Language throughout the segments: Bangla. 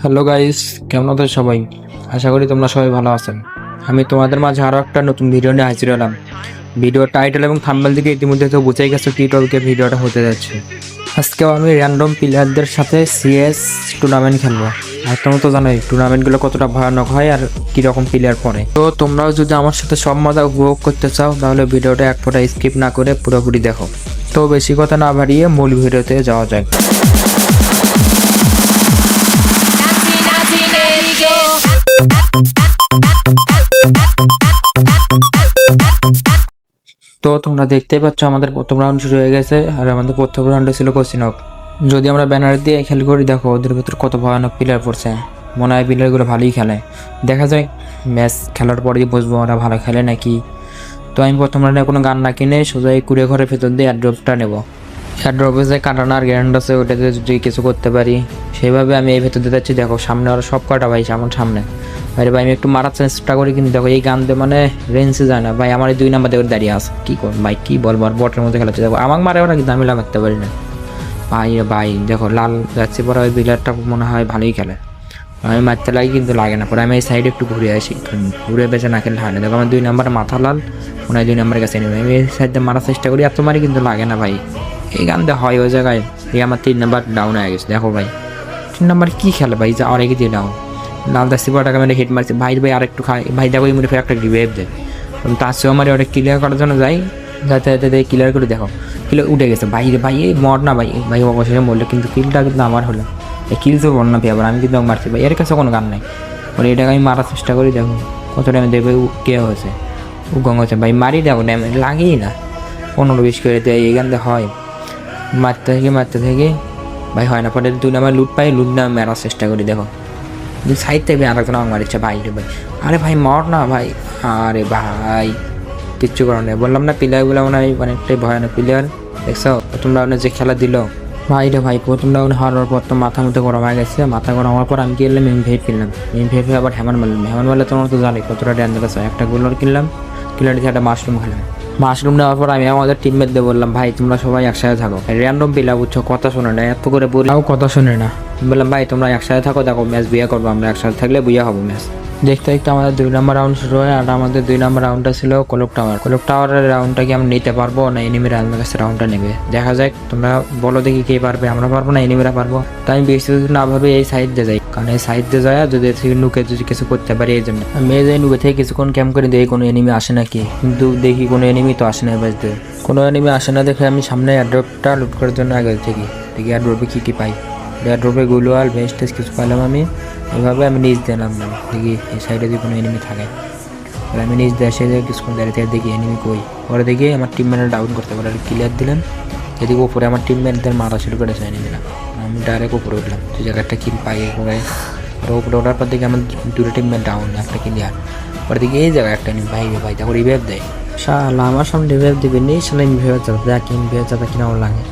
হ্যালো গাইস কেমন আছো সবাই? আশা করি তোমরা সবাই ভালো আছেন। আমি তোমাদের মাঝে আরও একটা নতুন ভিডিও নিয়ে হাজির হলাম। ভিডিও টাইটেল এবং থাম্বেল দিকে ইতিমধ্যে তো বুঝেই গেছো কি টপিকে ভিডিওটা হতে যাচ্ছে। আজকেও আমি র্যান্ডম প্লেয়ারদের সাথে সিএস টুর্নামেন্ট খেলব। আর তোমরা তো জানোই টুর্নামেন্টগুলো কতটা ভয়ানক হয় আর কীরকম প্লেয়ার পড়ে। তো তোমরাও যদি আমার সাথে সব মজা উপভোগ করতে চাও, তাহলে ভিডিওটা এক ফোটা স্কিপ না করে পুরোপুরি দেখো। তো বেশি কথা না বাড়িয়ে মূল ভিডিওতে যাওয়া যায় তো তোমরা দেখতেই পাচ্ছ আমাদের প্রথম রাউন্ড শুরু হয়ে গেছে আর আমাদের প্রথম রাউন্ডে ছিল কোচিনক। যদি আমরা ব্যানার দিয়ে খেল করি, দেখো ওদের ভিতরে কত ভয়ানক প্লেয়ার পড়ছে। মনে হয় প্লেয়ারগুলো ভালোই খেলে। দেখা যায় ম্যাচ খেলার পরেই বুঝব, ওরা ভালো খেলে নাকি? তো আমি প্রথম রাউন্ডে কোনো গান না কিনে সোজা এই কুড়ে ঘরের ভেতর দিয়ে অ্যাড্রপটা নেব। অ্যাড্রপে যে কাটানার গ্যারান্ড আছে, ওটাতে যদি কিছু করতে পারি সেভাবে আমি এই ভেতর দিয়ে যাচ্ছি। দেখো, সামনে আরও সব কটা ভাই আমার সামনে। ভাই ভাই, আমি একটু মারার চেষ্টা করি, কিন্তু দেখো, এই গান দিয়ে মানে রেঞ্জে যায় না। ভাই, আমার এই দুই নাম্বার দেখো দাঁড়িয়ে আছে। কী কর ভাই, কী বলব? আর বটের মধ্যে খেলাচ্ছে। দেখো, আমাকে মারে ওরা কিন্তু আমি লাগাতে পারি না। ভাই ভাই, দেখো, লাল যাচ্ছে পরে ওই বিলারটা মনে হয় ভালোই খেলে। আমি মারতে লাগি, কিন্তু লাগে না। পরে আমি এই সাইডে একটু ঘুরে আসি ঘুরে বেঁচে না খেলে হয় না। দেখো, আমার দুই নাম্বার মাথা লাল, মনে হয় দুই নাম্বারের কাছে নেবে আমি এই সাইডে মারার চেষ্টা করি, এত মারি কিন্তু লাগে না, ভাই। এই গান দিয়ে হয় ওই জায়গায়। এই আমার তিন নাম্বার ডাউন হয়ে গেছে। দেখো, ভাই, তিন নাম্বার কি খেলে, ভাই? যা, অনেকে দিয়ে ডাউন লাল দাসি টাকা মানে হিট মারছে। ভাই ভাই আরেকটু খাই ভাই দেখো এই একটা রিভেভ দেয়। তার সেও আমার ওটা ক্লিয়ার করার জন্য যাই, যাতে যাতে ক্লিয়ার করে দেখো। কিলো উঠে গেছে। ভাই রে ভাই মর না ভাই। ভাই অবশেষে মরলো, কিন্তু কিলটা কিন্তু আমার হলো। এই কিল তো বল না পেয়ে আবার, আমি কিন্তু মারছি। ভাই, এর কাছে কোনো গান নাই। পরে এটাকে আমি মারার চেষ্টা করি, দেখো। কত টাইমে দেখবে, ও কে হয়েছে? ও গঙ্গ হচ্ছে ভাই, মারি দেখো ড্যামেজ লাগেই না। পনেরো বিশ করে দেয়, এই গান দিয়ে হয়। মারতে থেকে মারতে থেকে। ভাই, হয় না। পরে দুই নাম্বার লুট পাই লুট না মারার চেষ্টা করি, দেখো। কিন্তু সাইড থেকে আরেকজন আমার মারিচ্ছে ভাই রে ভাই। আরে ভাই, মর না ভাই। আরে ভাই, কিচ্ছু করার নেই বললাম না প্লেয়ারগুলো মনে হয় অনেকটাই ভয়ানক প্লেয়ার দেখছ? প্রথম রাউন্ডে যে খেলা দিল। ভাই রে ভাই প্রথম রাউন্ড হারার পর তো মাথা মতো গরম হয়ে গেছে। মাথা গরম হওয়ার পর আমি কিনলাম এম ভেট কিনলাম এম ভেট আবার হ্যামার মারলাম। হ্যামার মারলে তোমরা তো জানি কতটা ডেঞ্জারাস হয়? একটা গুলোর কিনলাম কিলার দিয়ে একটা মাশরুম খেলাম। মাশরুম নেওয়ার পর আমি আমাদের টিমমেটদের বললাম ভাই তোমরা সবাই একসাথে থাকো। র্যান্ডম পিলা বুঝছ কথা শোনে না এত করে বলি। তাও কথা শোনে না। বললাম ভাই তোমরা একসাথে থাকো দেখো ম্যাচ বিয়ে করব আমরা একসাথে থাকলে বিয়ে হব ম্যাচ দেখতে দেখতে আমাদের দুই নম্বর রাউন্ড শুরু হয় আর আমাদের দুই নম্বর রাউন্ডটা ছিল কলক টাওয়ার কলক টাওয়ারের রাউন্ডটা কি আমরা নিতে পারব না এনিমিরা আমাদের কাছে রাউন্ডটা নেবে? দেখা যাক তোমরা বলো দেখি কে পারবে আমরা পারব না এনিমিরা পারব। তাই আমি বেশি না ভাবে এই সাইড দিয়ে যাই। কারণ এই সাইড দিয়ে যায়, যদি থেকে নুকে যদি কিছু করতে পারি, এই জন্য। আমি এই নুকে থেকে কিছুক্ষণ ক্যাম্প করে দেখি কোনো এনিমি আসে নাকি। কিন্তু দেখি কোনো এনিমি তো আসে না বাজতে কোনো এনিমি আসে না দেখে আমি সামনে অ্যাড্রপটা লুট করার জন্য আগে থেকে দেখি অ্যাড্রপে কী কী পাই। অ্যাড্রপে গুলোয়াল বেস্ট টেস্ট কিছু পেলাম আমি। এভাবে আমি নিচ দিয়ে নামলাম, দেখি এই সাইডে যদি কোনো এনিমি থাকে। আমি দিয়ে এসে কিছুক্ষণ দাঁড়িয়ে দেখি এনিমি কই। পরে দেখি আমার টিম টিমমেটরা ডাউন করতে পারে ক্লিয়ার দিলেন? এদিকে উপরে আমার টিমমেটদের মারা শুরু করে করেছে এনিমিরা আমি ডাইরেক্ট উপরে উঠলাম তুই জায়গায় একটা কিল পাই উপরে পরে উপরে ওঠার পর দেখি আমার দুটো টিমমেট ডাউন একটা কিনে আর পরে দেখি এই জায়গায় একটা নিম ভাই ভাই দেখো রিভাইভ দেয়। শালা আমার সামনে রিভাইভ দিবে নেই শালা ইনভিভাইভ যাবে, দেখ ইনভিভাইভ যাবে কিনা ওর লাগে।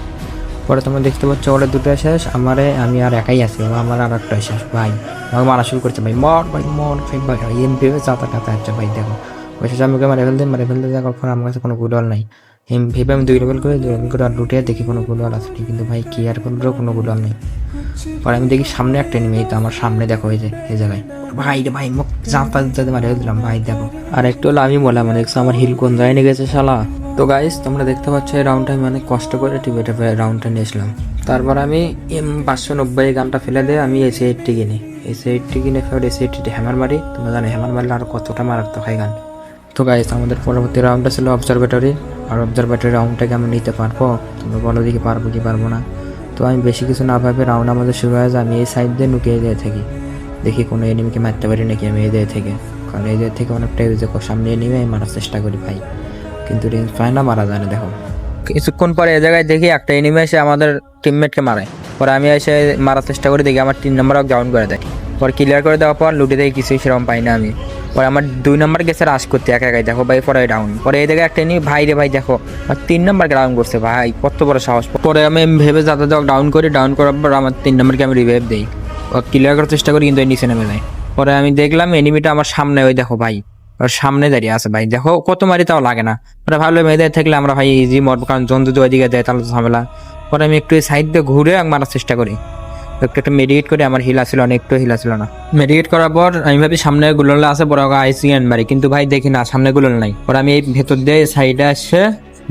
পরে তোমরা দেখতে পাচ্ছ, ওরা দুটো শেষ, আমারে, আমি আর একাই আছি আমার আর একটা শেষ, ভাই। আমাকে মারা শুরু করছে, ভাই, মর ভাই মর, ভাই ভাই এম ভেবে চাতা টাতা হচ্ছে ভাই, দেখো। ওই শেষে আমাকে মারে ফেলতে মারে ফেলতে দেখো আমার কাছে কোনো গুডওয়াল নাই। এম ভেবে আমি দুই লেভেল করে, দুই লেভেল করে আর লুটে দেখি কোনো গুডওয়াল আছে কিন্তু ভাই, কি আর করলেও কোনো গুডওয়াল নেই। পরে আমি দেখি সামনে একটা নেমে তো আমার সামনে দেখো এই যে, এই জায়গায়। ভাই রে ভাই, মুখ চাপা যাতে মারে দিলাম, ভাই দেখো। আর একটু হলো আমি বললাম মানে দেখছ আমার হিল কোন জায়গায় গেছে শালা? তো গাইস তোমরা দেখতে পাচ্ছ এই রাউন্ডটা আমি অনেক কষ্ট করে টিপে রাউন্ডটা নিয়েছিলাম তারপর আমি এম পাঁচশো নব্বই গানটা ফেলে দিয়ে আমি এসে এইটটি কিনি। এসে এইটটি কিনে ফের এসে এইটটি হ্যামার মারি। তোমরা জানো হ্যামার মারলে আর কতটা মারাত্মক হয় গান। তো গাইস আমাদের পরবর্তী রাউন্ডটা ছিল অবজারভেটরি আর অবজারভেটরি রাউন্ডটাকে আমি নিতে পারব? তোমরা বলো দেখি পারব কি পারব না। তো আমি বেশি কিছু না ভাবে রাউন্ড আমাদের শুরু হয়ে যায়, আমি এই সাইড দিয়ে লুকিয়ে দিয়ে থাকি। দেখি কোনো এনিমিকে মারতে পারি নাকি আমি এই দিয়ে থেকে। কারণ এই দিয়ে থেকে অনেকটা ইউজ সামনে এনিমে আমি মারার চেষ্টা করি ভাই। কিন্তু রেঞ্জ পায় না, মারা যায় না, দেখো। কিছুক্ষণ পরে এই জায়গায় দেখি একটা এনিমে এসে আমাদের টিমমেটকে মারে। পরে আমি এসে মারার চেষ্টা করি, দেখি আমার তিন নম্বর ডাউন করে দেয়। পরে ক্লিয়ার করে দেওয়ার পর লুটে দেখি কিছুই সেরকম পাই না আমি। পরে আমার দুই নম্বর গেছে রাশ করতে, একা একাই। দেখো ভাই, পরে ডাউন পরে এই দেখে একটা এনিমি ভাই রে ভাই, দেখো আর তিন নম্বর ডাউন করছে ভাই, কত বড় সাহস। পরে আমি ভেবে যাতে যাক ডাউন করি ডাউন করার পর আমার তিন নম্বরকে আমি রিভাইভ দিই। ক্লিয়ার করার চেষ্টা করি, কিন্তু নিচে নেমে যায়। পরে আমি দেখলাম এনিমিটা আমার সামনে, ওই দেখো ভাই, ওর সামনে দাঁড়িয়ে আছে ভাই। দেখো, কত মারি তাও লাগে না। পরে ভালো মেয়েদের থাকলে আমরা ভাই ইজি মরবো, কারণ জন যদি ওইদিকে দেয় তাহলে তো ঝামেলা। পরে আমি একটু সাইড দিয়ে ঘুরে মারার চেষ্টা করি। একটু মেডিকেট করে আমার হিলা ছিল না একটু হিলা ছিল না। মেডিকেট করার পর আমি ভাবি সামনে গুলোলা আছে, বড় আইসি মারি। কিন্তু ভাই দেখি না, সামনে গুলোল নাই। পরে আমি এই ভেতর দিয়ে সাইডে আসে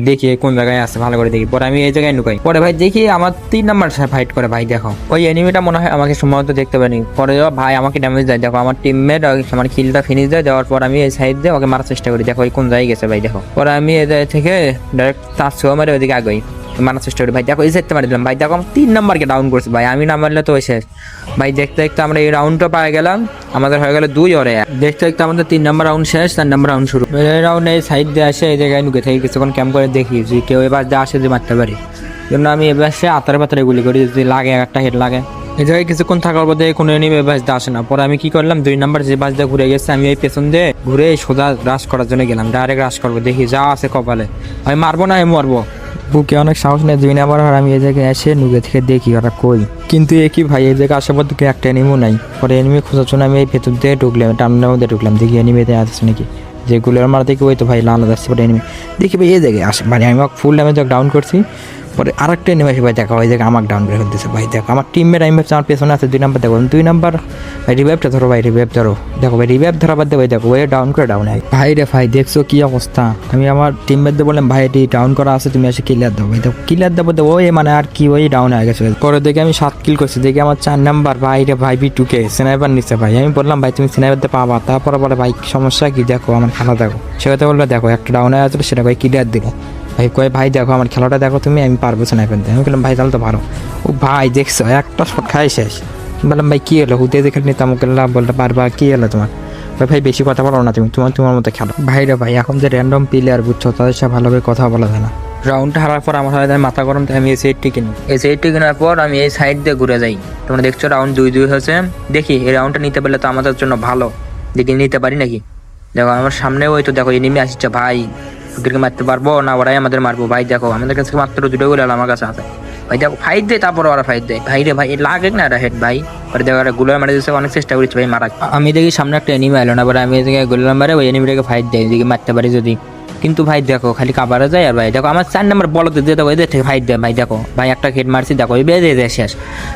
দেখি কোন জায়গায় আছে, ভালো করে দেখি। পরে আমি এই জায়গায় নুকাই পরে ভাই দেখি আমার তিন নাম্বার ফাইট করে, ভাই দেখো। ওই এনিমিটা মনে হয় আমাকে সম্ভবত দেখতে পারিনি পরে ভাই আমাকে ড্যামেজ দেয়। দেখো, আমার টিমমেট আমার কিলটা ফিনিশ দেয়। দেওয়ার পর আমি এই সাইড দিয়ে ওকে মারার চেষ্টা করি। দেখো, ওই কোন জায়গায় গেছে, ভাই দেখো। পরে আমি এই জায়গা থেকে ডাইরেক্ট তার শো মারে ওইদিকে আগে মারার চেষ্টা করি। ভাই, দেখো, এই সাইডটা মারি দিলাম। ভাই, দেখো তিন নম্বরকে ডাউন করছে। ভাই, আমি না মারলে তো ওই শেষ। ভাই, দেখতে দেখতে আমরা এই রাউন্ডটা পাই গেলাম। আমাদের হয়ে গেল দুই ওরে। দেখতে দেখতে আমাদের তিন নম্বর রাউন্ড শেষ, চার নম্বর রাউন্ড শুরু। এই রাউন্ডে এই সাইড দিয়ে আসে, এই জায়গায় নুকে থাকি কিছুক্ষণ ক্যাম্প করে দেখি যে কেউ এবার দিয়ে আসে যে মারতে পারি। জন্য আমি এবার সে আতারে পাতারে গুলি করি, যদি লাগে, একটা হেড লাগে। এই জায়গায় কিছুক্ষণ থাকার দেখে কোনো এনিমে বাস আসে না। পরে আমি কি করলাম, দুই নাম্বার যে বাস ঘুরে গেছে, আমি এই পেছন দিয়ে ঘুরে সোজা রাশ করার জন্য গেলাম। ডাইরেক্ট রাশ করব, দেখি যা আছে কপালে। আমি মারবো না, আমি মারবো। বুকে অনেক সাহস নেই, দুই নাম্বার আর আমি এই জায়গায় এসে নুগে থেকে দেখি ওরা কই। কিন্তু এ কি ভাই, এই জায়গায় আসার পর থেকে একটা এনিমও নাই। পরে এনিমি খোঁজার জন্য আমি এই ভেতর দিয়ে ঢুকলাম টান্নার মধ্যে ঢুকলাম। দেখি এনিমে এনিমিতে আসছে নাকি। যেগুলো মারা দেখি ওই তো ভাই লাল আসছে, পরে এনিমি দেখি ভাই এই জায়গায় আসে মানে আমি ফুল ড্যামেজ ডাউন করছি। পরে আরেকটা আসে, ভাই দেখো ওই জায়গায় আমাকে ডাউন করে ফেলতেছে ভাই দেখো, আমার টিমমেট আমি আমার পেছনে আছে, দুই নাম্বার দেখো দুই নাম্বার ভাই রিভাইভটা ধরো, ভাই রিভাইভ ধরো। দেখো, ভাই রিভাইভ ধরা বাদ, ভাই দেখো ওই ডাউন করে ডাউন হয় ভাই রে ভাই, দেখছ কি অবস্থা? আমি আমার টিমমেটদের বললাম, ভাই, এটি ডাউন করা আছে, তুমি এসে কিলার দাও। ভাই দেখো কিলার দেবো দেবো ওই মানে আর কি, ওই ডাউন হয়ে গেছে। পরে দেখে আমি সাত কিল করছি, দেখি আমার চার নাম্বার ভাই রে ভাই বি টুকে স্নাইপার নিচ্ছে ভাই। আমি বললাম, ভাই, তুমি স্নাইপার দিয়ে পাবা। তারপরে বলে, ভাই, সমস্যা কি? দেখো, আমার খেলা দেখো। সেটা বলল, দেখো, একটা ডাউন হয়ে আসলে সেটা ভাই ক্লিয়ার দিল ভাই কয়, ভাই, দেখো আমার খেলাটা দেখো তুমি, আমি পারব না দিয়ে আমি বললাম, ভাই, তাহলে তো পারো ও, ভাই, দেখছ, একটা শট খাই শেষ। বললাম, ভাই, কি হলো? হুদে দেখে নিতাম ওকে বলতে পারবা? কি হলো তোমার? ভাই ভাই, বেশি কথা বলো না তুমি, তোমার তোমার মতো খেলো। ভাই রে ভাই, এখন যে র্যান্ডম প্লেয়ার বুঝছ, তাদের সাথে ভালোভাবে কথা বলা যায় না। রাউন্ডটা হারার পর আমার হয় মাথা গরম, তাই আমি এই সেটটি কিনি। এই সেটটি কেনার পর আমি এই সাইড দিয়ে ঘুরে যাই। তোমরা দেখছ রাউন্ড দুই দুই হয়েছে। দেখি, এই রাউন্ডটা নিতে পারলে তো আমাদের জন্য ভালো। দেখি, নিতে পারি নাকি? দেখো, আমার সামনে ওই তো দেখো এনিমি আসছে, ভাই। ওদেরকে মারতে পারব? না, ওরাই আমাদের মারবো। ভাই, দেখো, আমাদের কাছে মাত্র দুটো গুলো আমার কাছে আছে। ভাই, দেখো ফাইট দেয় তারপর ওরা ফাইট দেয়। ভাই রে, ভাই, লাগে না হেড ভাই। পরে দেখো, ওরা গুলো মারে দিচ্ছে অনেক চেষ্টা করেছি, ভাই মারা আমি দেখি সামনে একটা এনিমি এলো না, পরে আমি এদিকে গুলো মারে ওই এনিমিটাকে ফাইট দেয়, এদিকে মারতে পারি যদি। কিন্তু ভাই, দেখো, খালি কাবারে যায় আর ভাই, দেখো, আমার চার নাম্বার বলতে দিয়ে দেখো এদের থেকে ফাইট দেয়, ভাই, দেখো। ভাই, একটা হেড মারছি, দেখো, এই বেঁধে দেয় শেষ।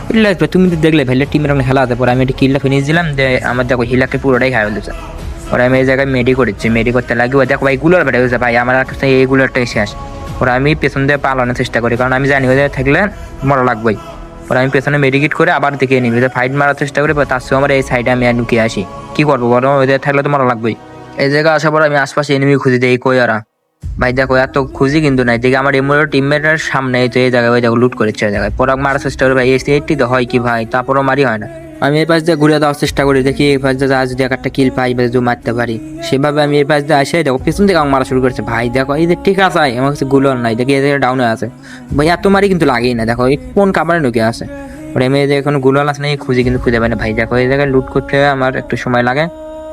বুঝলে, তুমি তো দেখলে ভাইলে টিমের ওখানে খেলা আছে পরে আমি একটি কিলটা ফিনিশ দিলাম যে আমার, দেখো হিলাকে পুরোটাই খাই ফেলেছে পরে আমি এই জায়গায় মেডি করেছি মেডি করতে লাগি, ওই দেখো ভাই গুলোর বেড়ে গেছে ভাই, আমার কাছে এই গুলোরটাই শেষ ওরা আমি পেছন দিয়ে পালানোর চেষ্টা করি, কারণ আমি জানি জায়গায় থাকলে মরা লাগবেই। ওরা আমি পেছনে মেডিকেট করে আবার দিকে নিবি ফাইট মারার চেষ্টা করি তার সঙ্গে আমার এই সাইডে আমি আর লুকিয়ে আসি। কি করব বলো? জায়গায় থাকলে তো মরা লাগবেই। এই জায়গায় আসার পর আমি আশপাশে এনিমি খুঁজে দিই কই ওরা। ভাই দেখো, এত খুঁজি কিন্তু নাই। দেখি আমার এমন টিমমেটের সামনে তো এই জায়গায়, ওই দেখো লুট করেছে, ওই জায়গায়। পরে মারার চেষ্টা করি ভাই এইটি তো হয় কি ভাই? তারপরও মারি হয় না। আমি এই পাশ দিয়ে ঘুরে দেওয়ার চেষ্টা করি, দেখি এই পাশ দিয়ে যদি একটা কিল পাই বা যদি মারতে পারি। সেভাবে আমি এই পাশ দিয়ে আসে দেখো, পিছন থেকে আমার মারা শুরু করেছে। ভাই, দেখো, এই যে ঠিক আছে, আমার কাছে গুলো নাই, দেখি এদের ডাউন হয়ে আছে। ভাই, এত মারি কিন্তু লাগেই না, দেখো, এই কোন কামারে ঢুকে আছে। ওরা আমি এদের এখনগুলো আছে না খুঁজি কিন্তু খুঁজে পাই না। ভাই, দেখো, এই জায়গায় লুট করতে আমার একটু সময় লাগে।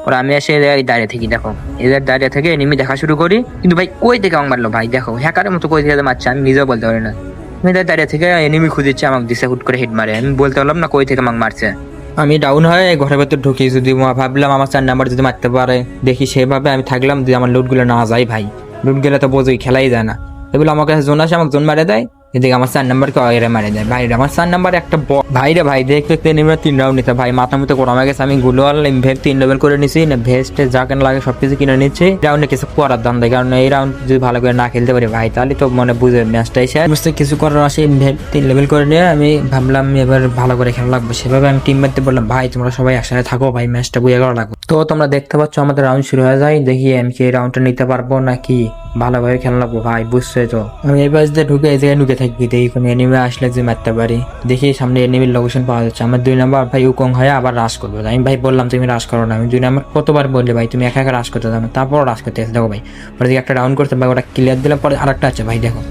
ওরা আমি এসে জায়গায় দাঁড়িয়ে থাকি, দেখো। এদের দাঁড়িয়ে থেকে এনিমি দেখা শুরু করি। কিন্তু ভাই, কই থেকে আমাকে মারলো? ভাই, দেখো হ্যাকারের মতো কই থেকে মারছে? আমি নিজেও বলতে পারি না। আমি এদের দাঁড়িয়ে থেকে এনিমি খুঁজেছে, আমাকে দিশে হুট করে হিট মারে। আমি বলতে পারলাম না কই থেকে আমাকে মারছে। আমি ডাউন হয়ে ঘরের ভেতর ঢুকি। যদি ভাবলাম আমার চার নাম্বার যদি মারতে পারে, দেখি সেভাবে আমি থাকলাম যে আমার লুটগুলো না যায় ভাই। লুটগুলো গেলে তো বোঝোই, খেলাই যায় না। এগুলো আমার কাছে জোন আসে আমাকে জোন মারে দেয় এদিকে আমার চার নাম্বারকে এরা মারে দেয়। ভাইরে, আমার চার নাম্বার একটা ব- ভাই দেখতে দেখতে নেমে তিন রাউন্ড নিতে ভাই, মাথা মতো গরমে গেছে। আমি গুলোয়াল ভেজ তিন লেভেল করে নিছি। না ভেস্টে যা কেন লাগে সব কিছু কিনে নিচ্ছি। রাউন্ডে কিছু করার দাম দেয় কারণ এই রাউন্ড যদি ভালো করে না খেলতে পারি, ভাই, তাহলে তো মনে বুঝে ম্যাচটাই শেষ। বুঝতে কিছু করার আসে ভেজ তিন লেভেল করে নিয়ে। আমি ভাবলাম এবার ভালো করে খেলা লাগবে। সেভাবে আমি টিম মেটতে বললাম, ভাই, তোমরা সবাই একসাথে থাকো, ভাই ম্যাচটা বুঝে করা লাগবে। তো তোমরা দেখতে পাচ্ছ, আমাদের রাউন্ড শুরু হয়ে যায়। দেখি আমি কি এই রাউন্ডটা নিতে পারব নাকি ভালোভাবে খেলা লাগবো, ভাই, বুঝছ তো? আমি এই পাশ দিয়ে ঢুকে এই জায়গায় ঢুকে থাকবি, দেখি কোনো এনিমি আসলে যে মারতে পারি। দেখি সামনে এনিমির লোকেশন পাওয়া যাচ্ছে। আমার দুই নাম্বার ভাই উকং হয়ে আবার রাশ করবে। আমি ভাই বললাম, তুমি রাশ করো না। আমি দুই নাম্বার কতবার বললে ভাই, তুমি একা একা রাশ করতে যাবে তারপর রাশ করতে দেখো ভাই পরে দিকে একটা ডাউন করতে ভাই, ওটা ক্লিয়ার দিলাম পরে আরেকটা আছে। ভাই, দেখো,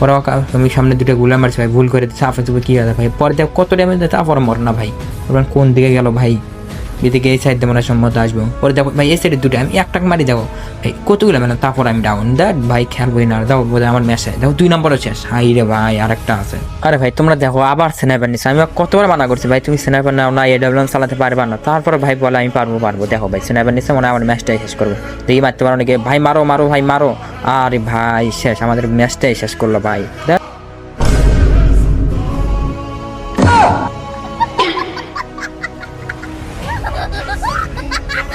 পরে আমি সামনে দুটো গুলা মারছি, ভাই, ভুল করে দিচ্ছে। আপনি তুমি কি আছে ভাই। পরে দেখো কত ড্যামেজ দেয় তারপর মর না ভাই। কোন দিকে গেল ভাই? এদিকে এই সাইড হয় সম্মত আসব। পরে দেখো ভাই, এই সাইডে দুটো, আমি একটা মারি দেখো ভাই কতগুলো মানে তারপর আমি ডাউন দ্যাট ভাই খেলবোই না। দেখো বোধ আমার ম্যাচে দেখো, দুই নম্বরও শেষ। হাই রে ভাই, আরেকটা আছে। আরে ভাই, তোমরা দেখো, আবার স্ন্যাপার নিচ্ছে আমি কতবার মানা করছি, ভাই, তুমি স্ন্যাপার নাও না এডাব্লিউন চালাতে পারবা না। তারপরে ভাই বলে, আমি পারব পারব। দেখো ভাই স্ন্যাপার নিচ্ছে মনে আমার ম্যাচটাই শেষ করব। দেখি, মারতে পারো নাকি? ভাই, মারো মারো, ভাই, মারো। আরে ভাই, শেষ। আমাদের ম্যাচটাই শেষ করল ভাই।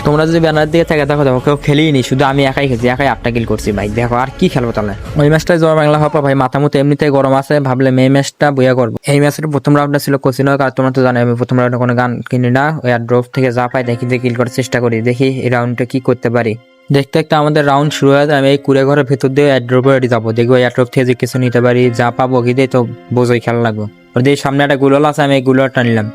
তোমরা যদি ব্যানার দিকে থাকে দেখো দেখো, কেউ খেলেই নি শুধু আমি একাই খেলছি, একাই আটটা কিল করছি, ভাই। দেখো, আর কি খেলব তাহলে? ওই ম্যাচটা জোর বাংলা পর, ভাই, মাথা মতো এমনিতেই গরম আছে, ভাবলে এই ম্যাচটা বইয়া করব। এই ম্যাচের প্রথম রাউন্ডটা ছিল কোচিনো আর তোমরা তো জানো আমি প্রথম রাউন্ডে কোনো গান কিনি না, ওই আর ড্রপ থেকে যা পাই দেখি দিয়ে কিল করার চেষ্টা করি, দেখি এই রাউন্ডটা কি করতে পারি। দেখতে দেখতে আমাদের রাউন্ড শুরু হয়ে আমি এই কুড়ে ঘরের ভেতর দিয়ে অ্যাড্রপে যাব, দেখব অ্যাড্রপ থেকে যে কিছু নিতে পারি, যা পাবো, কি দিয়ে তো বোঝোই খেলা লাগবো। দিয়ে সামনে একটা গুলাল আছে, আমি এই গুলারটা নিলাম।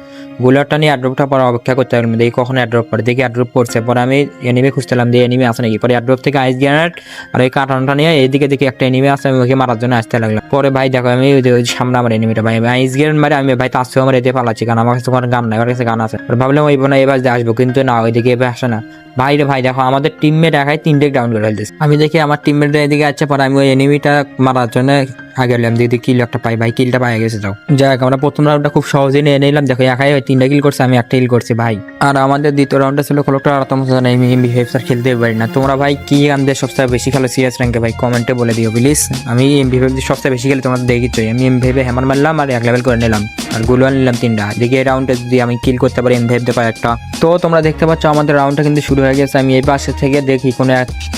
গুলারটা নিয়ে অ্যাড্রপটা পরে অপেক্ষা করতে পারলাম দেখি কখন অ্যাড্রপ পরে। দেখি অ্যাড্রপ পড়ছে। পরে আমি এনিমে খুঁজতেলাম দিয়ে এনিমে আসে নাকি। পরে অ্যাড্রপ থেকে আইস গ্রানেট আর ওই কাটানটা নিয়ে এইদিকে দেখি একটা এনিমে আসে আমি ওকে মারার জন্য আসতে লাগলাম। পরে ভাই দেখো, আমি ওই সামনে আমার এনিমিটা ভাই। আইস গ্রানেট মারে, আমি ভাই তার সাথে আমার এতে পালাচ্ছি। কারণ আমার কাছে কোনো গান নাই, আমার কাছে গান আছে। ভাবলাম ওই বোনা এবার আসব, কিন্তু না, ওইদিকে এবার আসে না। ভাই রে ভাই দেখো আমাদের টিমমেট একাই তিনটে ডাউন করে ফেলতেছে আমি দেখি আমার টিমমেট এদিকে আছে পরে আমি ওই এনিমিটা মারার জন্য আগে এলাম দিদি কিল একটা পাই। ভাই কিলটা পাই গেছে যাও। হোক, আমরা প্রথম রাউন্ডটা খুব সহজেই নিয়ে নিলাম। দেখো একাই ওই তিনটা কিল করছে আমি একটা কিল করছি ভাই। আর আমাদের দ্বিতীয় রাউন্ডটা ছিল খোলকটা আর তোমরা এমবি ফেপসার খেলতে পারি না। তোমরা ভাই কি দিয়ে সবচেয়ে বেশি খেলো সিরিয়াস র্যাঙ্কে ভাই কমেন্টে বলে দিও প্লিজ আমি এমবি ফেপ সবচেয়ে বেশি খেলে তোমরা দেখিচ্ছই আমি এমবি ফেপে হ্যামার মারলাম আর এক লেভেল করে নিলাম। আর গুলওয়ান নিলাম তিনটা। দেখি এই রাউন্ডে যদি আমি কিল করতে পারি এমবি ফেপতে একটা। তো তোমরা দেখতে পাচ্ছ আমাদের রাউন্ডটা কিন্তু শুরু হয়ে গেছে, আমি এই পাশে থেকে দেখি কোনো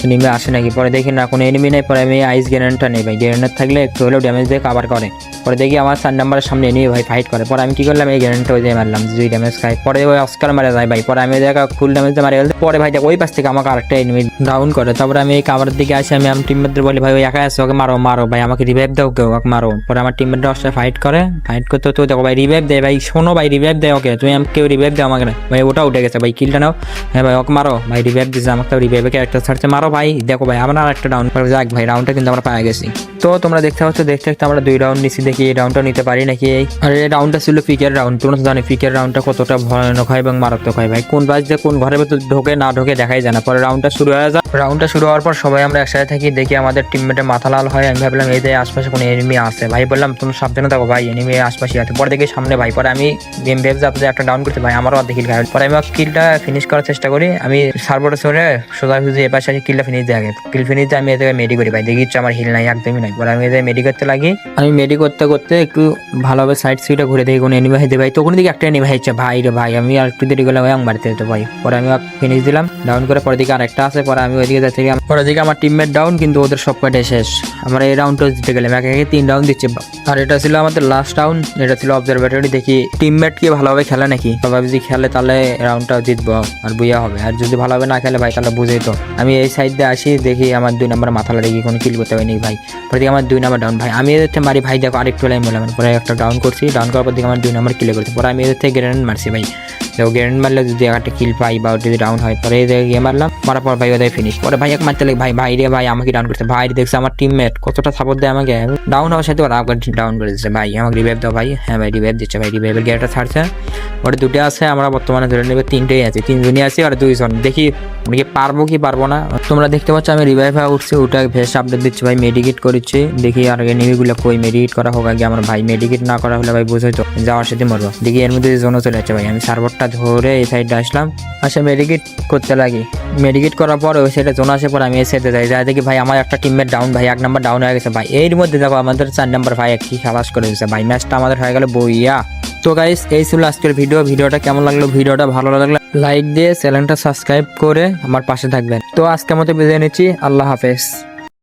এনিমি আসে নাকি। পরে দেখি না, কোনো এনিমি নেই, পরে আমি আইস গ্রেনেডটা নেই ভাই। গ্রেনেড থাকলে একটু হলেও ড্যামেজ দিয়ে কাভার করে। পরে দেখি আমার চার নাম্বারের সামনে এনিমি ভাই ফাইট করে। পরে আমি কি করলাম, এই গ্রেনেডটা ওই দিয়ে মারলাম দুই ড্যামেজ খাই পরে ওই অস্কার মারা যায় ভাই। পরে আমি দেখা ফুল ড্যামেজ মারে ফেলতে পরে ভাই দেখ, ওই পাশ থেকে আমাকে আরেকটা এনিমি ডাউন করে। তারপরে আমি এই কাভারের দিকে আসি, আমি আমার টিমমেটদের বলি, ভাই, ওই একা আছে? ওকে মারো মারো ভাই, আমাকে রিভাইভ দাও, কেউ ওকে মারো। পরে আমার টিমমেটরা অবশ্যই ফাইট করে। ফাইট করতে তো দেখো ভাই রিভাইভ দেয় ভাই। শোনো ভাই রিভাইভ দেয় ওকে। তুমি কেউ রিভাইভ দাও আমাকে না। ভাই, ওটা উঠে গেছে। ভাই কিলটা নাও। হ্যাঁ ভাই, ওকে মারো। ভাই রিভাইভ দিছে আমাকে রিভাইভে ক্যারেক্টার ছাড়ছে। মারো ভাই, দেখো ভাই, আমরা একটা ডাউন যাক ভাই রাউন্ডটা কিন্তু আমরা পায়ে গেছি। তো তোমরা দেখতে পাচ্ছ, দেখতে দেখতে আমরা দুই রাউন্ড নিচ্ছি দেখি এই রাউন্ডটা নিতে পারি নাকি? এই আর, এই রাউন্ডটা ছিল ফিকের রাউন্ড তোমরা জানো ফিকের রাউন্ডটা কতটা ভয়ানক হয় এবং মারাত্মক হয়। ভাই, কোন বাস কোন ঘরের ভেতর ঢোকে, না ঢোকে দেখাই যায় না। পরে রাউন্ডটা শুরু হয়ে যায়। রাউন্ডটা শুরু হওয়ার পর সবাই আমরা একসাথে থাকি, দেখি আমাদের টিমমেটের মাথা লাল হয়। আমি ভাবলাম, এই যে আশপাশে কোনো এনিমি আছে। ভাই, বললাম তুমি সাবধানে থাকো ভাই এনিমি আশপাশে আছে। পরে দেখি সামনে ভাই, পরে আমি গেম ভেব যাতে একটা ডাউন করতে ভাই, আমারও কিল খাই পরে আমি কিলটা ফিনিশ করার চেষ্টা করি। আমি সার্ভারে সরে সোজা সুজি এপাশে কিলটা ফিনিশ আগে। কিল ফিনিশ দিয়ে আমি এদের মেডি করি, ভাই। দেখি আমার হিল নাই, একদমই নাই। পরে আমি এদের মেডি করতে লাগি। আমি মেডি করতে করতে একটু ভালোভাবে সাইড সিটে ঘুরে দেখি কোনো এনিমি হাইতে ভাই তখন দিকে একটা এনিমি হাইছে ভাই রে ভাই, আমি আর একটু দেরি করলাম, ওই মারতে হতো ভাই পরে আমি ফিনিশ দিলাম ডাউন করে পরে দিকে আরেকটা আছে। পরে আমি ওইদিকে যাচ্ছি পরে দিকে আমার টিমমেট ডাউন কিন্তু ওদের সব কয়টাই শেষ। আমরা এই রাউন্ডটা জিতে গেলাম। একে একে তিন রাউন্ড দিচ্ছে। আর এটা ছিল আমাদের লাস্ট রাউন্ড এটা ছিল অবজারভেটরি দেখি টিমমেট কি ভালোভাবে খেলে নাকি? সবাই যদি খেলে তাহলে রাউন্ডটা জিতবো, আর বুইয়া হবে। আর যদি ভালোভাবে না খেলে ভাই, তাহলে বুঝেই তো আমি এই সাইড দিয়ে আসি, দেখি আমার দুই নম্বর মাথা দেখি কোনো কিল করতে পারিনি ভাই। দিকে আমার দুই নম্বর ডাউন ভাই। আমি এদের থেকে মারি ভাই, দেখো আরেকটু লাইন বললাম। পরে একটা ডাউন করছি ডাউন করার পর দিকে আমার দুই নম্বর কিলে করছি। পরে আমি এদের থেকে গ্রেনেড মারছি ভাই। দেখো গ্রেনেড মারলে যদি একটা কিল পাই বা যদি ডাউন হয়, পরে এদের গিয়ে মারলাম। মারার পর ভাই ওদের ফিনিশ পরে ভাই এক মারতে লাগে, ভাই ভাই রে ভাই, আমাকে ডাউন করতে ভাই দেখছে আমার টিমমেট কতটা সাপোর্ট দেয় আমাকে। ডাউন হওয়ার সাথে ওরা আমাকে ডাউন করে দিচ্ছে ভাই। আমাকে রিভাইভ দাও ভাই। হ্যাঁ ভাই রিভাইভ দিচ্ছে ভাই রিভাইভের গেটটা ছাড়ছে। ওটা দুটো আছে, আমরা বর্তমানে ধরে নেবে তিনটেই আছে। তিনজনই আছি আর দুইজন। দেখি কি পারব কি পারব না। তোমরা দেখতে পাচ্ছ আমি রিভাইভ হয়ে উঠছি। ওটা ভেস আপডেট দিচ্ছি ভাই মেডিকেট করেছি দেখি আর আগে নিবিগুলো কই মেডিকেট করা হোক, আগে আমার ভাই মেডিকেট না করা হলে ভাই বুঝোই তো যাওয়ার সাথে মরবো। দেখি এর মধ্যে জোনও চলে যাচ্ছে ভাই। আমি সার্ভারটা ধরে এই সাইডে আসলাম। আসে মেডিকেট করতে লাগি। মেডিকেট করার পর ওই সাইডে জোন আসে পর আমি এই সাইডে যাই। যাই দেখি ভাই আমার একটা টিমমেট ডাউন ভাই এক নাম্বার ডাউন হয়ে গেছে ভাই। এর মধ্যে দেখো আমাদের চার নাম্বার ভাই কি খালাস করে দিয়েছে ভাই। ম্যাচটা আমাদের হয়ে গেল বইয়া। তো গাইস এই ছিল আজকের ভিডিও ভিডিওটা কেমন লাগল? ভিডিওটা ভালো লাগলে লাইক দিয়ে চ্যানেলটা সাবস্ক্রাইব করে আমার পাশে থাকবেন। তো আজকের মতো বিদায় নিচ্ছি। আল্লাহ হাফেজ।